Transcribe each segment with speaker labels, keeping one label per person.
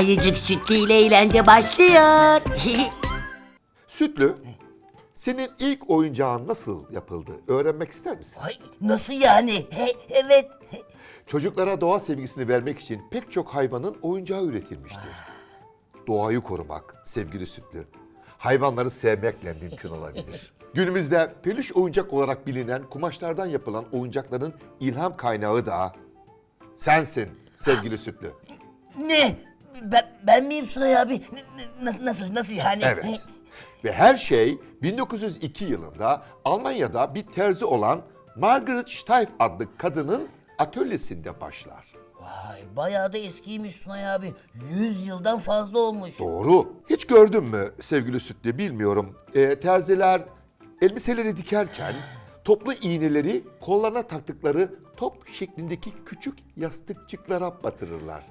Speaker 1: Ayıcık Sütlü ile eğlence başlıyor.
Speaker 2: Sütlü, senin ilk oyuncağın nasıl yapıldı? Öğrenmek ister misin?
Speaker 1: Ay, nasıl yani? He, evet.
Speaker 2: Çocuklara doğa sevgisini vermek için pek çok hayvanın oyuncağı üretilmiştir. Doğayı korumak, sevgili Sütlü, hayvanları sevmekle mümkün olabilir. Günümüzde peluş oyuncak olarak bilinen kumaşlardan yapılan oyuncakların ilham kaynağı da sensin sevgili Sütlü.
Speaker 1: Ne? Ben, ben miyim Sunay abi? N- n- nasıl, nasıl yani?
Speaker 2: Evet. Ve her şey 1902 yılında Almanya'da bir terzi olan Margaret Steiff adlı kadının atölyesinde başlar.
Speaker 1: Vay bayağı da eskiymiş Sunay abi. 100 yıldan fazla olmuş.
Speaker 2: Doğru. Hiç gördün mü sevgili Sütlü bilmiyorum. Ee, terziler elbiseleri dikerken toplu iğneleri kollarına taktıkları top şeklindeki küçük yastıkçıklara batırırlar.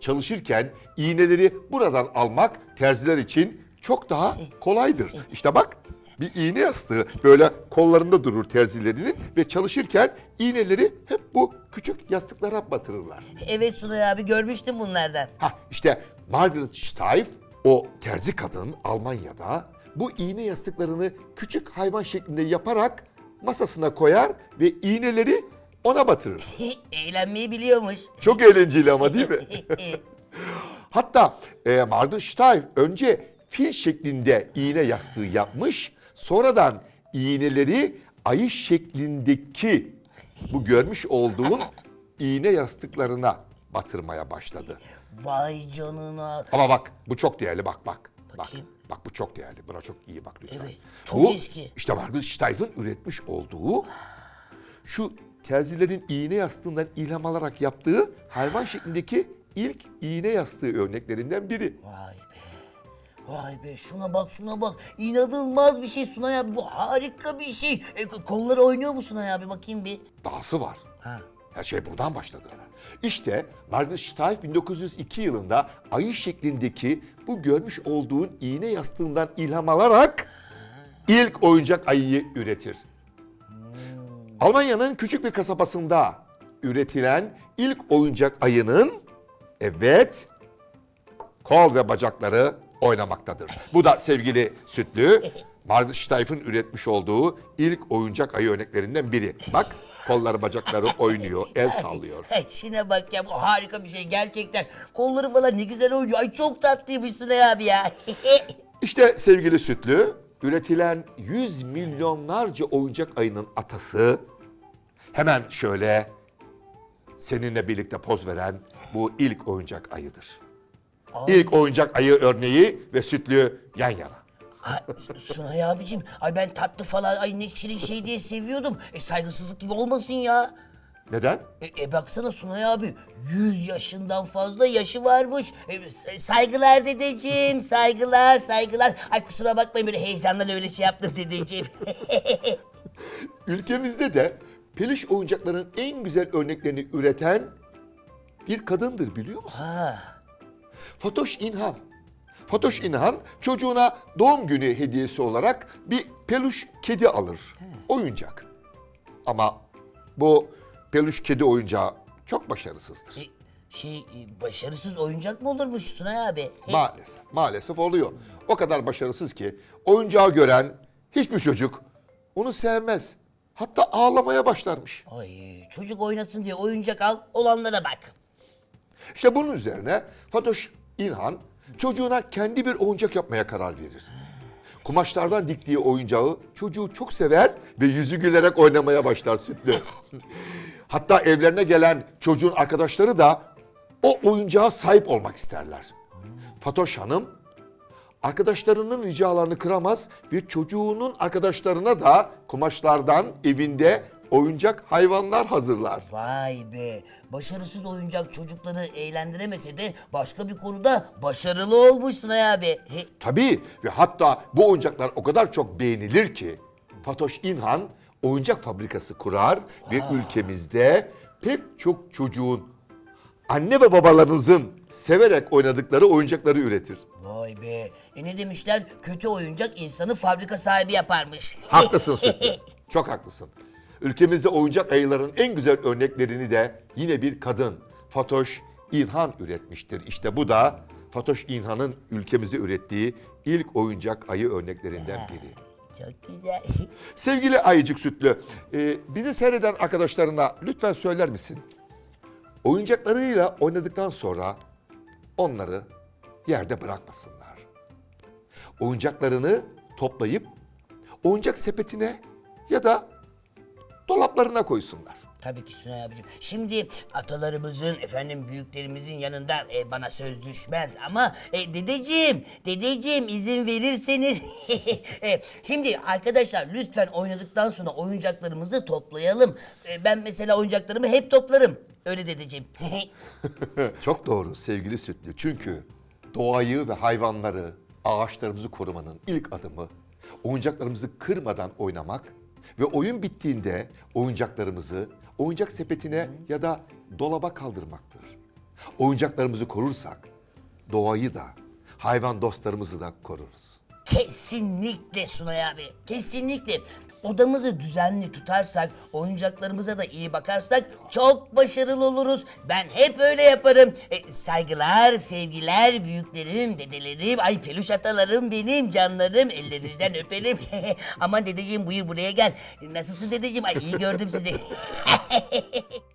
Speaker 2: Çalışırken iğneleri buradan almak terziler için çok daha kolaydır. İşte bak bir iğne yastığı böyle kollarında durur terzilerinin ve çalışırken iğneleri hep bu küçük yastıklara batırırlar.
Speaker 1: Evet Sunay abi görmüştüm bunlardan.
Speaker 2: Ha işte Margaret Steiff o terzi kadın Almanya'da bu iğne yastıklarını küçük hayvan şeklinde yaparak masasına koyar ve iğneleri ona batırır.
Speaker 1: Eğlenmeyi biliyormuş.
Speaker 2: Çok eğlenceli ama değil mi? Hatta e, Margaret Steiff önce fil şeklinde iğne yastığı yapmış. Sonradan iğneleri ayı şeklindeki bu görmüş olduğun iğne yastıklarına batırmaya başladı.
Speaker 1: Vay canına.
Speaker 2: Ama bak bu çok değerli bak bak. Bak,
Speaker 1: Bakayım.
Speaker 2: bak bu çok değerli. Buna çok iyi bak lütfen.
Speaker 1: Evet, çok
Speaker 2: bu,
Speaker 1: eski.
Speaker 2: işte Margaret Steiff'in üretmiş olduğu şu terzilerin iğne yastığından ilham alarak yaptığı hayvan şeklindeki ilk iğne yastığı örneklerinden biri.
Speaker 1: Vay be. Vay be şuna bak şuna bak. İnanılmaz bir şey Sunay abi. Bu harika bir şey. E, kolları oynuyor mu Sunay abi? Bakayım bir.
Speaker 2: Dahası var.
Speaker 1: Ha.
Speaker 2: Her şey buradan başladı. İşte Margaret Steiff 1902 yılında ayı şeklindeki bu görmüş olduğun iğne yastığından ilham alarak ilk oyuncak ayıyı üretir. Almanya'nın küçük bir kasabasında üretilen ilk oyuncak ayının evet kol ve bacakları oynamaktadır. Bu da sevgili Sütlü, Margaret Steiff'in üretmiş olduğu ilk oyuncak ayı örneklerinden biri. Bak kolları bacakları oynuyor, el sallıyor.
Speaker 1: Ay şuna bak ya bu harika bir şey gerçekten. Kolları falan ne güzel oynuyor. Ay çok tatlıymış Sunay abi ya.
Speaker 2: İşte sevgili Sütlü, üretilen yüz milyonlarca oyuncak ayının atası hemen şöyle seninle birlikte poz veren bu ilk oyuncak ayıdır.
Speaker 1: Ay.
Speaker 2: İlk oyuncak ayı örneği ve Sütlü yan yana.
Speaker 1: Ha, Sunay abicim ay ben tatlı falan ay ne şirin şey diye seviyordum. E saygısızlık gibi olmasın ya.
Speaker 2: Neden?
Speaker 1: E, e baksana Sunay abi 100 yaşından fazla yaşı varmış. E, sa- saygılar dedeciğim saygılar saygılar. Ay kusura bakmayın böyle heyecandan öyle şey yaptım dedeciğim.
Speaker 2: Ülkemizde de peluş oyuncakların en güzel örneklerini üreten bir kadındır biliyor musun?
Speaker 1: ha.
Speaker 2: Fatoş İnhan. Fatoş İnhan çocuğuna doğum günü hediyesi olarak bir peluş kedi alır. Oyuncak. Ama bu peluş kedi oyuncağı çok başarısızdır.
Speaker 1: E, şey e, başarısız oyuncak mı olurmuş Sunay abi? He,
Speaker 2: Maalesef, maalesef oluyor. O kadar başarısız ki oyuncağı gören hiçbir çocuk onu sevmez. Hatta ağlamaya başlarmış.
Speaker 1: Ay çocuk oynasın diye oyuncak al olanlara bak.
Speaker 2: İşte bunun üzerine Fatoş İlhan çocuğuna kendi bir oyuncak yapmaya karar verir. Kumaşlardan diktiği oyuncağı çocuğu çok sever ve yüzü gülerek oynamaya başlar sütlü. Hatta evlerine gelen çocuğun arkadaşları da o oyuncağa sahip olmak isterler. Fatoş Hanım arkadaşlarının ricalarını kıramaz ve çocuğunun arkadaşlarına da kumaşlardan evinde oyuncak hayvanlar hazırlar.
Speaker 1: Vay be başarısız oyuncak çocukları eğlendiremese de başka bir konuda başarılı olmuş Sunay abi. He,
Speaker 2: Tabii ve hatta bu oyuncaklar o kadar çok beğenilir ki Fatoş İnhan oyuncak fabrikası kurar ve ülkemizde pek çok çocuğun anne ve babalarınızın severek oynadıkları oyuncakları üretir.
Speaker 1: Vay be. E ne demişler? Kötü oyuncak insanı fabrika sahibi yaparmış.
Speaker 2: Haklısın Sütlü. Çok haklısın. Ülkemizde oyuncak ayıların en güzel örneklerini de yine bir kadın Fatoş İlhan üretmiştir. İşte bu da Fatoş İlhan'ın ülkemizde ürettiği ilk oyuncak ayı örneklerinden biri.
Speaker 1: Çok güzel.
Speaker 2: Sevgili Ayıcık Sütlü, e, bizi seyreden arkadaşlarına lütfen söyler misin? Oyuncaklarıyla oynadıktan sonra onları yerde bırakmasınlar. Oyuncaklarını toplayıp oyuncak sepetine ya da dolaplarına koysunlar.
Speaker 1: Tabii ki Sunay abicim. Şimdi atalarımızın, efendim büyüklerimizin yanında e, bana söz düşmez ama e, dedeciğim, dedeciğim izin verirseniz. E, şimdi arkadaşlar lütfen oynadıktan sonra oyuncaklarımızı toplayalım. E, ben mesela oyuncaklarımı hep toplarım. Öyle dedeciğim.
Speaker 2: Çok doğru sevgili Sütlü. Çünkü doğayı ve hayvanları, ağaçlarımızı korumanın ilk adımı oyuncaklarımızı kırmadan oynamak ve oyun bittiğinde oyuncaklarımızı oyuncak sepetine ya da dolaba kaldırmaktır. Oyuncaklarımızı korursak doğayı da hayvan dostlarımızı da koruruz.
Speaker 1: Kesinlikle Sunay abi. Kesinlikle. Odamızı düzenli tutarsak, oyuncaklarımıza da iyi bakarsak çok başarılı oluruz. Ben hep öyle yaparım. E, saygılar, sevgiler, büyüklerim, dedelerim, ay peluş atalarım benim, canlarım. Ellerinizden öperim. Aman dedeciğim buyur buraya gel. Nasılsın dedeciğim? Ay iyi gördüm sizi.